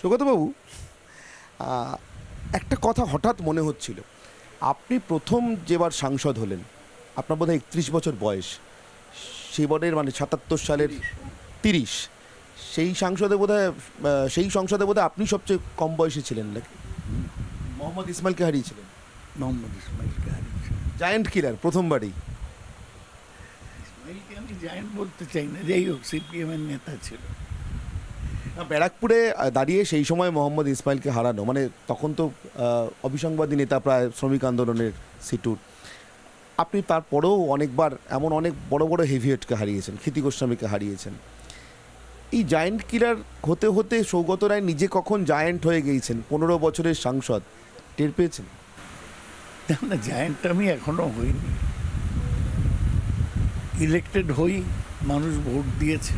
সৌগতবাবু একটা কথা হঠাৎ মনে হচ্ছিল। আপনি প্রথম যেবার সাংসদ হলেন আপনার বোধহয় একত্রিশ বছর বয়স সেবারের মানে সাতাত্তর সালের তিরিশ। সেই সাংসদে বোধহয় সেই সংসদে বোধহয় আপনি সবচেয়ে কম বয়সে ছিলেন নাকি মোহাম্মদ ইসমাইলকে হারিয়েছিলেন। মোহাম্মদ ইসমাইলকে হারিয়েছে জায়ান্ট কিলার প্রথমবারই। ইসমাইলকে আমি জায়েন্ট বলতে চাই না যাই হোক সিপিএমের নেতা ছিল। ব্যারাকপুরে দাঁড়িয়ে সেই সময় মোহাম্মদ ইসমাইলকে হারানো মানে তখন তো আহ, অবিসংবাদী নেতা প্রায় শ্রমিক আন্দোলনের সিটুর। আপনি তারপরেও অনেকবার এমন অনেক বড় বড় হেভিয়েটকে হারিয়েছেন ক্ষিতি গোস্বামীকে হারিয়েছেন। এই জায়েন্ট কিলার হতে হতে সৌগত রায় নিজে কখন জায়েন্ট হয়ে গিয়েছেন? পনেরো বছরের সাংসদ টের পেয়েছেন? না জায়েন্ট আমি এখনও হইনি। ইলেক্টেড হই মানুষ ভোট দিয়েছে।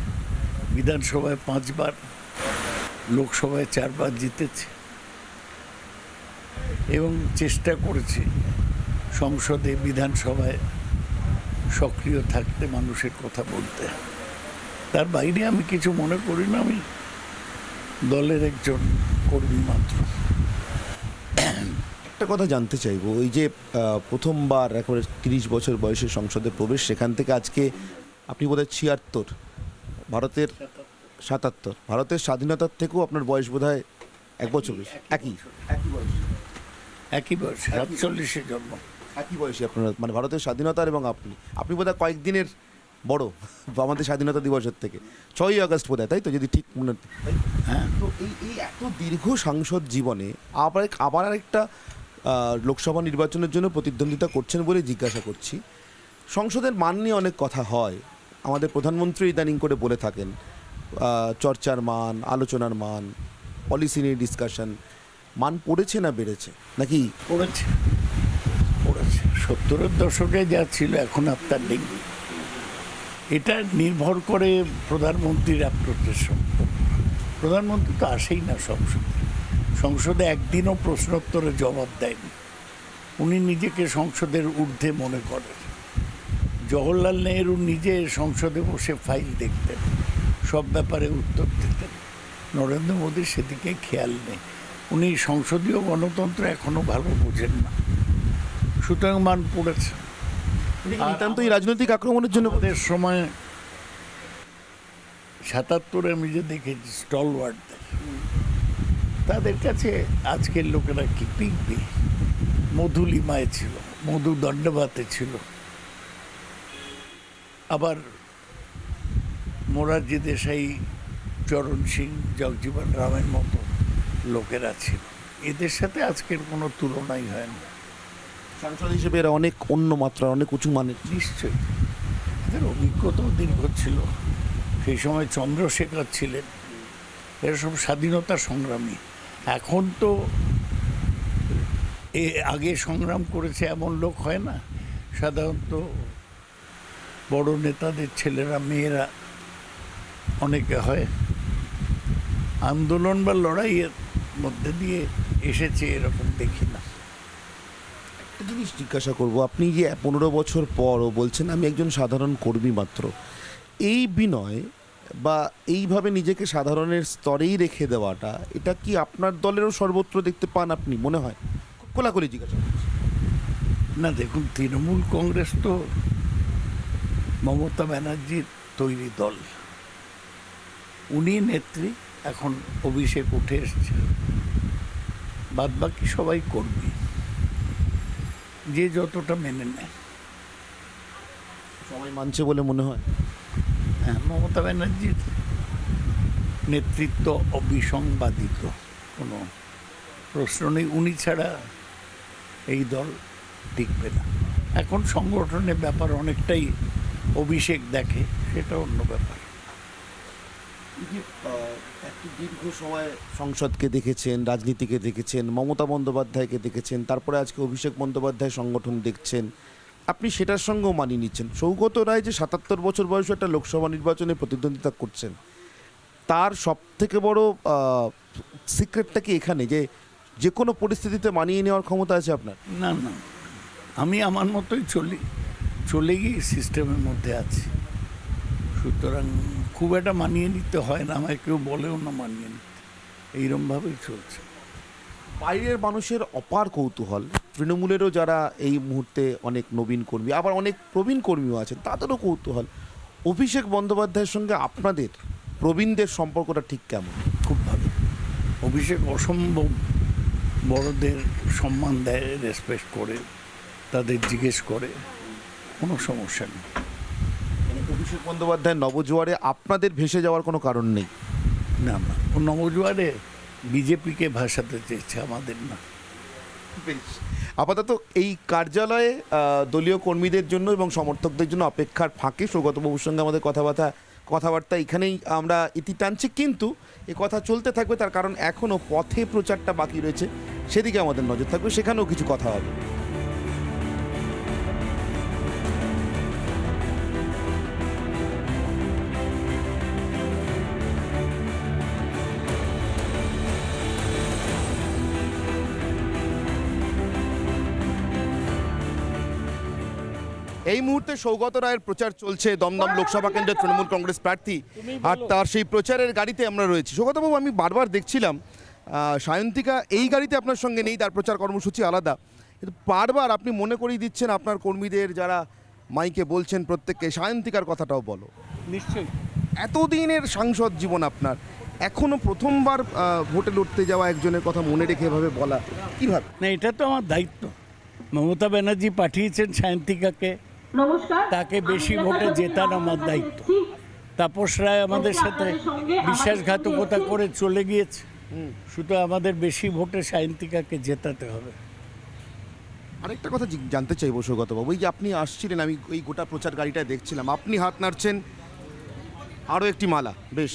বিধানসভায় পাঁচবার। লোকসভায় চারবার জিতেছে এবং চেষ্টা করেছি সংসদে, বিধানসভায় সক্রিয় থাকতে মানুষের কথা বলতে। তার বাইরে আমি কিছু মনে করি না, আমি দলের একজন কর্মী মাত্র। একটা কথা জানতে চাইব, ওই যে প্রথমবার একেবারে তিরিশ বছর বয়সে সংসদে প্রবেশ, সেখান থেকে আজকে আপনি বোধহয় ছিয়াত্তর, ভারতের সাতাত্তর। ভারতের স্বাধীনতার থেকেও আপনার বয়স বোধহয় এক বছর বেশি। একই একই বয়স। একই বয়স সাতচল্লিশে জন্ম। একই বয়সী আপনার। মানে ভারতের স্বাধীনতার এবং আপনি। আপনি বোধহয় কয়েকদিনের বড় আমাদের স্বাধীনতা দিবসের থেকে। ছয়ই আগস্ট বোধহয় তাই তো? যদি ঠিক মনে হ্যাঁ। তো এই এই এত দীর্ঘ সাংসদ জীবনে আবার আবার আরেকটা লোকসভা নির্বাচনের জন্য প্রতিদ্বন্দ্বিতা করছেন বলে জিজ্ঞাসা করছি। সংসদের মান নিয়ে অনেক কথা হয়। আমাদের প্রধানমন্ত্রী ইদানিং করে বলে থাকেন চর্চার মান, আলোচনার মান পলিসি নিয়ে ডিসকাশন মান পড়েছে না বেড়েছে? নাকি? পড়েছে। পড়েছে। সত্তরের দশকে যা ছিল, এখন আপনার নেই। এটা নির্ভর করে প্রধানমন্ত্রীর সম্পর্ক। প্রধানমন্ত্রী তো আসেই না সংসদে। সংসদে একদিনও প্রশ্নোত্তরে জবাব দেয়নি। উনি নিজেকে সংসদের ঊর্ধ্বে মনে করেন। জওহরলাল নেহরু নিজে সংসদে বসে ফাইল দেখতেন। সব ব্যাপারে উত্তর দিতেন। নরেন্দ্র মোদীর সেদিকে খেয়াল নেই। উনি সংসদীয় গণতন্ত্র এখনও ভালো বোঝেন না। সুতরাং মান পড়েছে। নিতান্ত এই রাজনৈতিক আক্রমণের জন্য আমাদের সময় সাতাত্তরে আমি যে দেখেছি স্টল ওয়ার্ডদের তাদের কাছে আজকের লোকেরা কি পিকবি? মধুলিমায় ছিল মধু দণ্ডবাতে ছিল। আবার মোরারজি দেশাই চরণ সিং জগজীবন রামের মতো লোকেরা ছিল এদের সাথে আজকের কোনো তুলনাই হয় না। সাংসদ হিসেবে এরা অনেক অন্য মাত্রা অনেক উঁচু মানের নিশ্চয়ই। এদের অভিজ্ঞতাও দীর্ঘ ছিল। সেই সময় চন্দ্রশেখর ছিলেন। এরা সব স্বাধীনতা সংগ্রামী। এখন তো এ আগে সংগ্রাম করেছে এমন লোক হয় না। সাধারণত বড় নেতাদের ছেলেরা মেয়েরা অনেকে হয়। আন্দোলন বা লড়াইয়ের মধ্যে দিয়ে এসেছে এরকম দেখি না। একটা জিনিস জিজ্ঞাসা করব আপনি যে পনেরো বছর পরও বলছেন আমি একজন সাধারণ কর্মী মাত্র। এই বিনয় বা এইভাবে নিজেকে সাধারণের স্তরেই রেখে দেওয়াটা এটা কি আপনার দলেরও সর্বত্র দেখতে পান আপনি মনে হয়? খোলাখুলি জিজ্ঞাসা। না দেখুন তৃণমূল কংগ্রেস তো মমতা ব্যানার্জির তৈরি দল। উনি নেত্রী এখন অভিষেক উঠে এসছে বাদ বাকি সবাই কর্মী। যে যতটা মেনে নেয়। সবাই মানছে বলে মনে হয়। হ্যাঁ মমতা ব্যানার্জির নেতৃত্ব অবিসংবাদিত। কোনো প্রশ্ন নেই। উনি ছাড়া এই দল টিকবে না। এখন সংগঠনের ব্যাপার অনেকটাই অভিষেক দেখে সেটা অন্য ব্যাপার। যে, একটি দীর্ঘ সময় সংসদকে দেখেছেন রাজনীতিকে দেখেছেন মমতা বন্দ্যোপাধ্যায়কে দেখেছেন তারপরে আজকে অভিষেক বন্দ্যোপাধ্যায় সংগঠন দেখছেন। আপনি সেটার সঙ্গেও মানিয়ে নিচ্ছেন। সৌগত রায় যে সাতাত্তর বছর বয়সে একটা লোকসভা নির্বাচনে প্রতিদ্বন্দ্বিতা করছেন তার সব থেকে বড় সিক্রেটটা কি এখানে? যে যে কোনো পরিস্থিতিতে মানিয়ে নেওয়ার ক্ষমতা আছে আপনার? না না। আমি আমার মতোই চলি চলে গিয়ে সিস্টেমের মধ্যে আছি। সুতরাং খুব একটা মানিয়ে নিতে হয় না আমায় কেউ বলেও না মানিয়ে নিতে। এইরমভাবেই চলছে। বাইরের মানুষের অপার কৌতূহল তৃণমূলেরও যারা এই মুহূর্তে অনেক নবীন কর্মী আবার অনেক প্রবীণ কর্মীও আছেন তাদেরও কৌতূহল। অভিষেক বন্দ্যোপাধ্যায়ের সঙ্গে আপনাদের প্রবীণদের সম্পর্কটা ঠিক কেমন? খুব ভালো। অভিষেক অসম্ভব বড়দের সম্মান দেয় রেসপেক্ট করে তাদের জিজ্ঞেস করে কোনো সমস্যা নেই। অভিষেক বন্দ্যোপাধ্যায় নবজোয়ারে আপনাদের ভেসে যাওয়ার কোনো কারণ নেই? না না ও নবজোয়ারে বিজেপিকে ভাসাতে চেয়েছে আমাদের না। বেশ। আপাতত এই কার্যালয়ে দলীয় কর্মীদের জন্য এবং সমর্থকদের জন্য অপেক্ষার ফাঁকে সৌগতবাবুর সঙ্গে আমাদের কথাবার্তা কথাবার্তা এখানেই আমরা ইতি টানছি। কিন্তু এ কথা চলতে থাকবে তার কারণ এখনও পথে প্রচারটা বাকি রয়েছে। সেদিকে আমাদের নজর থাকবে সেখানেও কিছু কথা হবে। এই মুহূর্তে সৌগত রায়ের প্রচার চলছে দমদম লোকসভা কেন্দ্রের তৃণমূল কংগ্রেস প্রার্থী। আর তার সেই প্রচারের গাড়িতে আমরা রয়েছি। সৌগতবাবু আমি বারবার দেখছিলাম সায়ন্তিকা এই গাড়িতে আপনার সঙ্গে নেই তার প্রচার কর্মসূচি আলাদা। কিন্তু বারবার আপনি মনে করিয়ে দিচ্ছেন আপনার কর্মীদের যারা মাইকে বলছেন প্রত্যেককে। সায়ন্তিকার কথাটাও বলো। নিশ্চয়ই। এতদিনের সাংসদ জীবন আপনার। এখনও প্রথমবার ভোটে লড়তে যাওয়া একজনের কথা মনে রেখে এভাবে বলা কীভাবে? না এটা তো আমার দায়িত্ব। মমতা ব্যানার্জি পাঠিয়েছেন সায়ন্তিকাকে। তাকে বেশি ভোটে জেতান আমার দায়িত্ব। তাপস রায় আমাদের সাথে বিশ্বাসঘাতকতা করে চলে গিয়েছে। শুধু আমাদের বেশি ভোটে সায়ন্তিকাকে জেতাতে হবে। আরেকটা কথা জানতে চাইব সৌগতবাবু এই যে আপনি আসছিলেন আমি এই গোটা প্রচার গাড়িটা দেখছিলাম আপনি হাত নাড়ছেন আরও একটি মালা বেশ।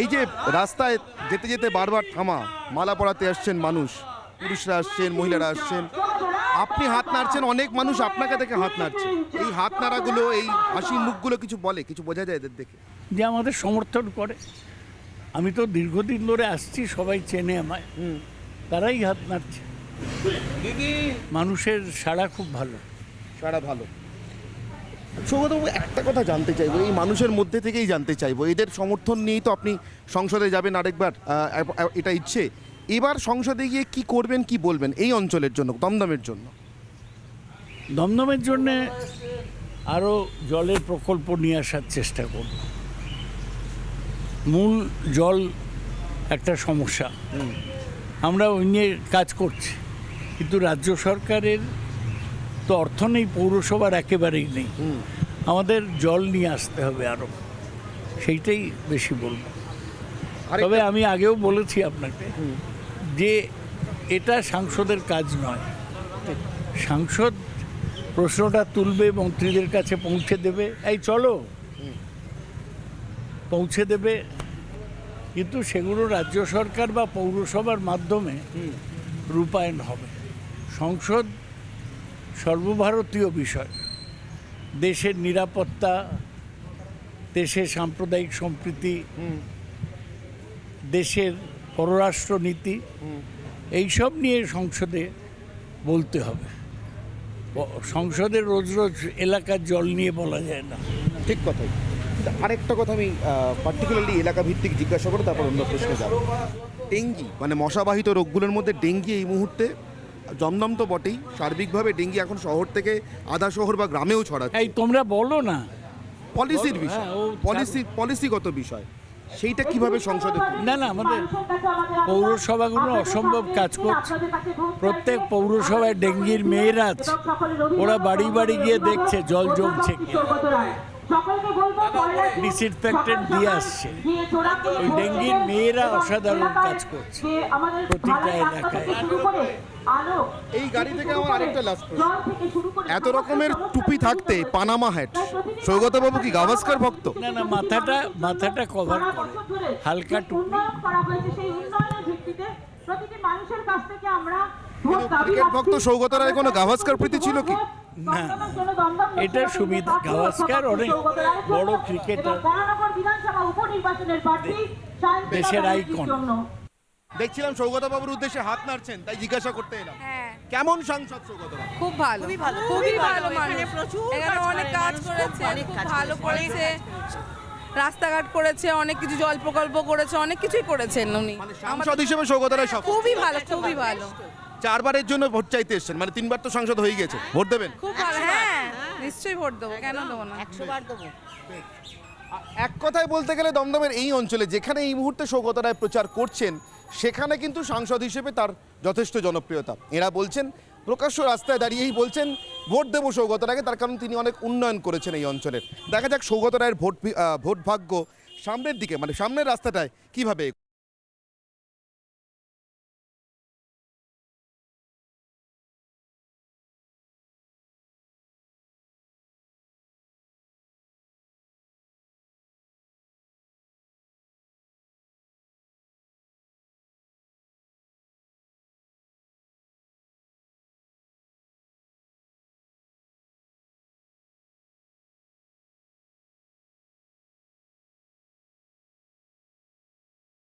এই যে রাস্তায় যেতে যেতে বারবার থামা মালা পরাতে আসছেন মানুষ পুরুষরা আসছেন মহিলারা আসছেন। আপনি হাত নাড়ছেন অনেক মানুষ আপনাকে দেখে হাত নাড়ছে। এই হাত নাড়াগুলো এই হাসি মুখগুলো কিছু বলে কিছু বোঝা যায় এদের দেখে? যে আমাদের সমর্থন করে। আমি তো দীর্ঘদিন ধরে আসছি সবাই চেনে আমায়। তারাই হাত নাড়ছে। মানুষের সাড়া খুব ভালো। সারা ভালো। সৌগতবাবু একটা কথা জানতে চাইব এই মানুষের মধ্যে থেকেই জানতে চাইব। এদের সমর্থন নিয়েই তো আপনি সংসদে যাবেন আরেকবার এটা ইচ্ছে। এবার সংসদে গিয়ে কি করবেন কি বলবেন এই অঞ্চলের জন্য দমদমের জন্য? দমদমের জন্যে আরও জলের প্রকল্প নিয়ে আসার চেষ্টা করব। মূল জল একটা সমস্যা। আমরা ওই নিয়ে কাজ করছি কিন্তু রাজ্য সরকারের তো অর্থ নেই পৌরসভার একেবারেই নেই। আমাদের জল নিয়ে আসতে হবে আরও সেইটাই বেশি বলব। তবে আমি আগেও বলেছি আপনাকে যে এটা সাংসদের কাজ নয়। সাংসদ প্রশ্নটা তুলবে মন্ত্রীদের কাছে পৌঁছে দেবে এই চলো। পৌঁছে দেবে। কিন্তু সেগুলো রাজ্য সরকার বা পৌরসভার মাধ্যমে রূপায়ণ হবে। সংসদ সর্বভারতীয় বিষয়। দেশের নিরাপত্তা দেশের সাম্প্রদায়িক সম্প্রীতি দেশের পররাষ্ট্রনীতি এইসব নিয়ে সংসদে বলতে হবে। সংসদে রোজ রোজ এলাকার জল নিয়ে বলা যায় না। ঠিক কথাই। আরেকটা কথা আমি পার্টিকুলারলি এলাকা ভিত্তিক জিজ্ঞাসা করে তারপর অন্য প্রশ্নে যাব। ডেঙ্গি মানে মশাবাহিত রোগগুলোর মধ্যে ডেঙ্গি এই মুহূর্তে জমদম তো বটেই। সার্বিকভাবে ডেঙ্গি এখন শহর থেকে আধা শহর বা গ্রামেও ছড়াচ্ছে। এই তোমরা বলো না। পলিসির বিষয়। হ্যাঁ, পলিসি পলিসিগত বিষয়। সেইটা কীভাবে সংসদে? না না আমাদের পৌরসভাগুলো অসম্ভব কাজ করছে। প্রত্যেক পৌরসভায় ডেঙ্গির মেয়েরা আছে। ওরা বাড়ি বাড়ি গিয়ে দেখছে জল জমছে কি ডিসইনফেক্টেন্ট দিয়ে আসছে। ওই ডেঙ্গির মেয়েরা অসাধারণ কাজ করছে। প্রতিটা এলাকায়। এই গাড়ি থেকে আমার আরেকটা লাস্ট এত রকমের টুপি থাকতে পানামা হ্যাট সৌগতবাবু কি গাভাস্কার ভক্ত? না না মাথাটা মাথাটা কভার করে। হালকা টুপি। ক্রিকেট ভক্ত সৌগত রায় কোনো গাভাস্কার প্রীতি ছিল কি? না, এটার সুবিধা। গাভাস্কার অনেক বড় ক্রিকেটার। দেশের icon। দেখছিলাম সৌগত বাবুর উদ্দেশ্যে হাত নাড়ছেন তাই জিজ্ঞাসা করতে এলাম। হ্যাঁ। কেমন সাংসদ সৌগত খুব ভালো। খুবই ভালো, খুবই ভালো। এখানে প্রচুর এখানে অনেক কাজ করেছে অনেক খুব ভালো করেছে, রাস্তাঘাট করেছে অনেক কিছু জল প্রকল্প করেছে অনেক কিছুই করেছেন উনি। মানে সাংসদ হিসেবে সৌগত রায় খুবই ভালো খুবই ভালো। চারবারের জন্য ভোট চাইতে এসেছেন মানে তিনবার তো সাংসদ হয়ে গেছে ভোট দেবেন? খুব ভালো। হ্যাঁ নিশ্চয়ই ভোট দেবো কেন দেবো না? একশো বার দেবো এক কথায় বলতে গেলে দমদমের এই অঞ্চলে যেখানে এই মুহূর্তে সৌগত রায় প্রচার করছেন সেখানে কিন্তু সাংসদ হিসেবে তার যথেষ্ট জনপ্রিয়তা। এরা বলছেন প্রকাশ্য রাস্তায় দাঁড়িয়েই বলছেন ভোট দেবো সৌগত রায়কে তার কারণ তিনি অনেক উন্নয়ন করেছেন এই অঞ্চলের। দেখা যাক সৌগত রায়ের ভোট ভোট ভাগ্য সামনের দিকে মানে সামনের রাস্তাটায় কীভাবে